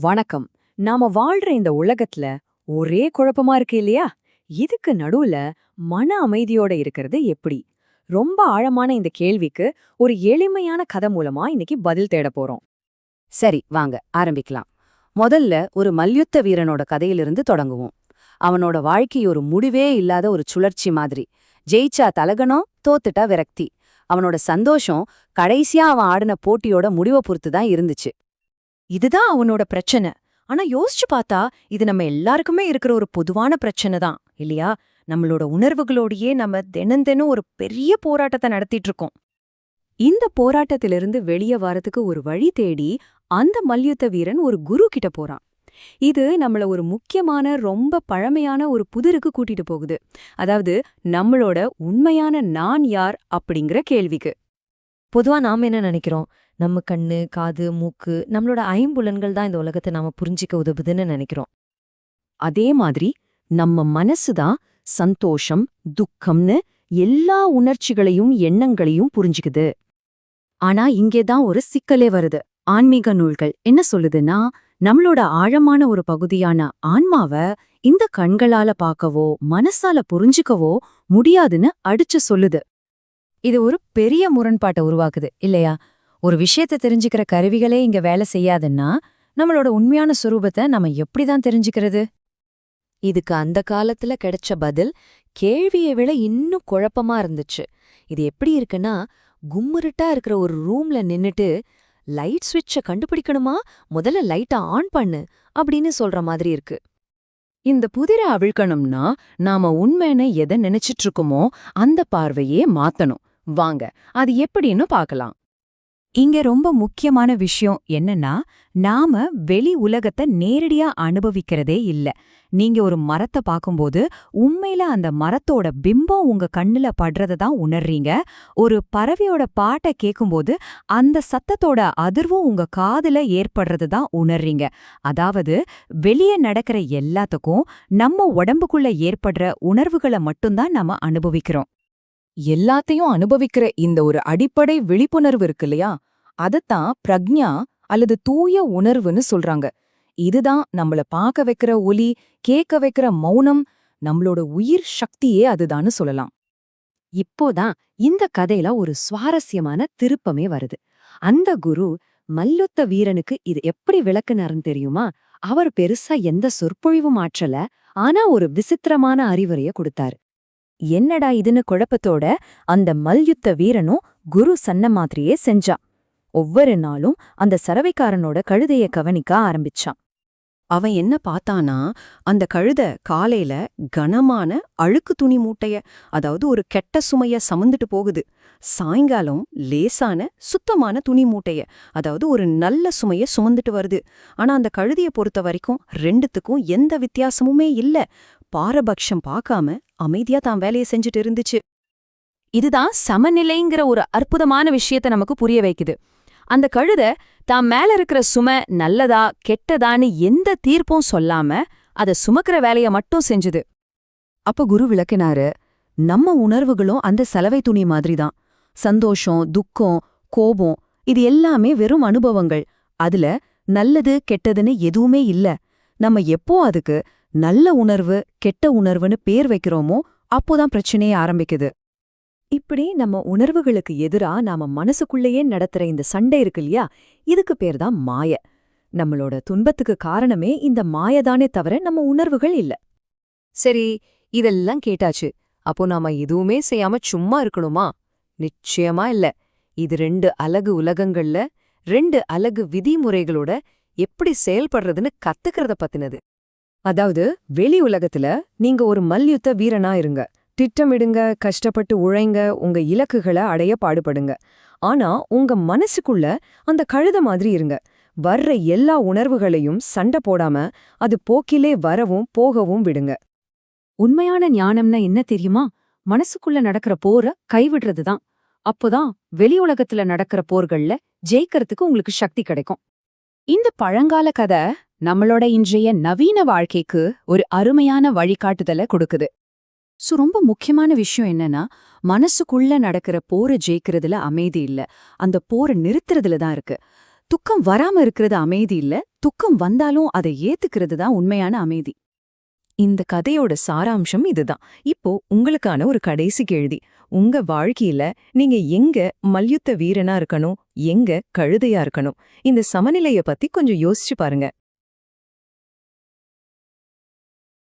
வணக்கம். நாம வாழ்ற இந்த உலகத்துல ஒரே குழப்பமா இருக்கு இல்லையா? இதுக்கு நடுவுல மன அமைதியோட இருக்கிறது எப்படி? ரொம்ப ஆழமான இந்த கேள்விக்கு ஒரு எளிமையான கதை மூலமா இன்னைக்கு பதில் தேட போறோம். சரி வாங்க ஆரம்பிக்கலாம். முதல்ல ஒரு மல்யுத்த வீரனோட கதையிலிருந்து தொடங்குவோம். அவனோட வாழ்க்கை ஒரு முடிவே இல்லாத ஒரு சுழற்சி மாதிரி. ஜெயிச்சா தலகணம் தோத்துட்டா விரக்தி. அவனோட சந்தோஷம் கடைசியா அவன் ஆடின போட்டியோட முடிவை பொறுத்து தான் இருந்துச்சு. இதுதான் அவனோட பிரச்சனை. ஆனா யோசிச்சு பார்த்தா இது நம்ம எல்லாருக்குமே இருக்கிற ஒரு பொதுவான பிரச்சனை தான் இல்லையா? நம்மளோட உணர்வுகளோடையே நம்ம தினம் தினம் ஒரு பெரிய போராட்டத்தை நடத்திட்டு இருக்கோம். இந்த போராட்டத்திலிருந்து வெளியே வரதுக்கு ஒரு வழி தேடி அந்த மல்யுத்த வீரன் ஒரு குரு கிட்ட போறான். இது நம்மள ஒரு முக்கியமான ரொம்ப பழமையான ஒரு புதிருக்கு கூட்டிட்டு போகுது. அதாவது நம்மளோட உண்மையான நான் யார் அப்படிங்கிற கேள்விக்கு. பொதுவா நாம் என்ன நினைக்கிறோம்? நம்ம கண்ணு காது மூக்கு நம்மளோட ஐம்புலன்கள் தான் இந்த உலகத்தை நாம புரிஞ்சிக்க உதவுதுன்னு நினைக்கிறோம். அதே மாதிரி நம்ம மனசுதான் சந்தோஷம் துக்கம்னு எல்லா உணர்ச்சிகளையும் எண்ணங்களையும் புரிஞ்சுக்குது. ஆனா இங்கேதான் ஒரு சிக்கலே வருது. ஆன்மீக நூல்கள் என்ன சொல்லுதுன்னா நம்மளோட ஆழமான ஒரு பகுதியான ஆன்மாவ இந்த கண்களால பார்க்கவோ மனசால புரிஞ்சுக்கவோ முடியாதுன்னு அடிச்சு சொல்லுது. இது ஒரு பெரிய முரண்பாட்டை உருவாக்குது இல்லையா? ஒரு விஷயத்தை தெரிஞ்சுக்கிற கருவிகளே இங்க வேலை செய்யாதுன்னா நம்மளோட உண்மையான சுரூபத்தை நம்ம எப்படிதான் தெரிஞ்சுக்கிறது? இதுக்கு அந்த காலத்துல கிடைச்ச பதில் கேள்வியை விட இன்னும் குழப்பமா இருந்துச்சு. இது எப்படி இருக்குன்னா கும்முருட்டா இருக்கிற ஒரு ரூம்ல நின்னுட்டு லைட் ஸ்விட்ச கண்டுபிடிக்கணுமா? முதல்ல லைட்ட ஆன் பண்ணு அப்படின்னு சொல்ற மாதிரி இருக்கு. இந்த புதிரை அவிழ்க்கணும்னா நாம உண்மைன்னு எதை நினைச்சிட்டு இருக்கோமோ அந்த பார்வையே மாத்தணும். வாங்க அது எப்படின்னு பார்க்கலாம். இங்க ரொம்ப முக்கியமான விஷயம் என்னன்னா நாம வெளி உலகத்தை நேரடியா அனுபவிக்கிறதே இல்ல. நீங்க ஒரு மரத்தை பார்க்கும்போது உண்மையில அந்த மரத்தோட பிம்பம் உங்க கண்ணுல படுறத தான் உணர்றீங்க. ஒரு பறவையோட பாட்டை கேட்கும்போது அந்த சத்தத்தோட அதிர்வும் உங்க காதுல ஏற்படுறது தான் உணர்றீங்க. அதாவது வெளியே நடக்கிற எல்லாத்துக்கும் நம்ம உடம்புக்குள்ள ஏற்படுற உணர்வுகளை மட்டும்தான் நாம அனுபவிக்கிறோம். எல்லாத்தையும் அனுபவிக்கிற இந்த ஒரு அடிப்படை விழிப்புணர்வு இருக்கு இல்லையா? அதத்தான் பிரக்ஞா அல்லது தூய உணர்வுன்னு சொல்றாங்க. இதுதான் நம்மள பார்க்க வைக்கிற ஒலி கேட்க வைக்கிற மௌனம் நம்மளோட உயிர் சக்தியே அதுதான்னு சொல்லலாம். இப்போதான் இந்த கதையில ஒரு சுவாரஸ்யமான திருப்பமே வருது. அந்த குரு மல்லுத்த வீரனுக்கு இது எப்படி விளக்குனாருன்னு தெரியுமா? அவர் பெருசா எந்த சொற்பொழிவும் ஆற்றல ஆனா ஒரு விசித்திரமான அறிவுரைய கொடுத்தாரு. என்னடா இதுன்னு குழப்பத்தோட அந்த மல்யுத்த வீரனும் குரு சன்ன மாதிரியே செஞ்சான். ஒவ்வொரு நாளும் அந்த சரவைக்காரனோட கழுதைய கவனிக்க ஆரம்பிச்சான். அவன் என்ன பார்த்தானா அந்த கழுத காலையில கனமான அழுக்கு துணி மூட்டைய அதாவது ஒரு கெட்ட சுமைய சமந்துட்டு போகுது. சாயங்காலம் லேசான சுத்தமான துணி மூட்டைய அதாவது ஒரு நல்ல சுமைய சுமந்துட்டு வருது. ஆனா அந்த கழுதைய பொறுத்த வரைக்கும் ரெண்டுத்துக்கும் எந்த வித்தியாசமுமே இல்ல. பாரபட்சம் பார்க்காம அமைதியா தான் வேலையை செஞ்சுட்டு இருந்துச்சு. இதுதான் சமநிலைங்கிற ஒரு அற்புதமான விஷயத்த நமக்கு புரிய வைக்குது. அந்த கழுத தான் மேல இருக்கிற சுமை நல்லதா கெட்டதான்னு எந்த தீர்ப்பும் சொல்லாம அத சுமக்கிற வேலைய மட்டும் செஞ்சுது. அப்ப குரு விளக்கினாரு நம்ம உணர்வுகளும் அந்த சலவை துணி மாதிரிதான். சந்தோஷம் துக்கம் கோபம் இது எல்லாமே வெறும் அனுபவங்கள். அதுல நல்லது கெட்டதுன்னு எதுவுமே இல்ல. நம்ம எப்போ அதுக்கு நல்ல உணர்வு கெட்ட உணர்வுன்னு பேர் வைக்கிறோமோ அப்போதான் பிரச்சனையே ஆரம்பிக்குது. இப்படி நம்ம உணர்வுகளுக்கு எதிரா நாம மனசுக்குள்ளேயே நடத்துற இந்த சண்டை இருக்கு இல்லையா? இதுக்கு பேர் தான் மாய. நம்மளோட துன்பத்துக்கு காரணமே இந்த மாயதானே தவிர நம்ம உணர்வுகள் இல்ல. சரி இதெல்லாம் கேட்டாச்சு. அப்போ நாம எதுவுமே செய்யாம சும்மா இருக்கணுமா? நிச்சயமா இல்ல. இது ரெண்டு அலகு உலகங்கள்ல ரெண்டு அலகு விதிமுறைகளோட எப்படி செயல்படுறதுன்னு கத்துக்கிறத பத்தினது. அதாவது வெளி உலகத்துல நீங்க ஒரு மல்யுத்த வீரனா இருங்க. திட்டமிடுங்க கஷ்டப்பட்டு உழைங்க உங்க இலக்குகளை அடைய பாடுபடுங்க. ஆனா உங்க மனசுக்குள்ள அந்த கழுத மாதிரி இருங்க. வர்ற எல்லா உணர்வுகளையும் சண்டை போடாம அது போக்கிலே வரவும் போகவும் விடுங்க. உண்மையான ஞானம்னா என்ன தெரியுமா? மனசுக்குள்ள நடக்கிற போர கைவிடுறதுதான். அப்போதான் வெளி உலகத்துல நடக்கிற போர்கள்ல ஜெயிக்கிறதுக்கு உங்களுக்கு சக்தி கிடைக்கும். இந்த பழங்கால கதை நம்மளோட இன்றைய நவீன வாழ்க்கைக்கு ஒரு அருமையான வழிகாட்டுதலை கொடுக்குது. ஸோ ரொம்ப முக்கியமான விஷயம் என்னன்னா மனசுக்குள்ள நடக்கிற போரை ஜெயிக்கிறதுல அமைதி இல்ல. அந்த போரை நிறுத்துறதுல தான் இருக்கு. துக்கம் வராம இருக்கிறது அமைதி இல்ல. துக்கம் வந்தாலும் அதை ஏத்துக்கிறது தான் உண்மையான அமைதி. இந்த கதையோட சாராம்சம் இதுதான். இப்போ உங்களுக்கான ஒரு கடைசி கேள்வி. உங்க வாழ்க்கையில நீங்க எங்க மல்யுத்த வீரனா இருக்கணும்? எங்க கழுதையா இருக்கணும்? இந்த சமநிலைய பத்தி கொஞ்சம் யோசிச்சு பாருங்க.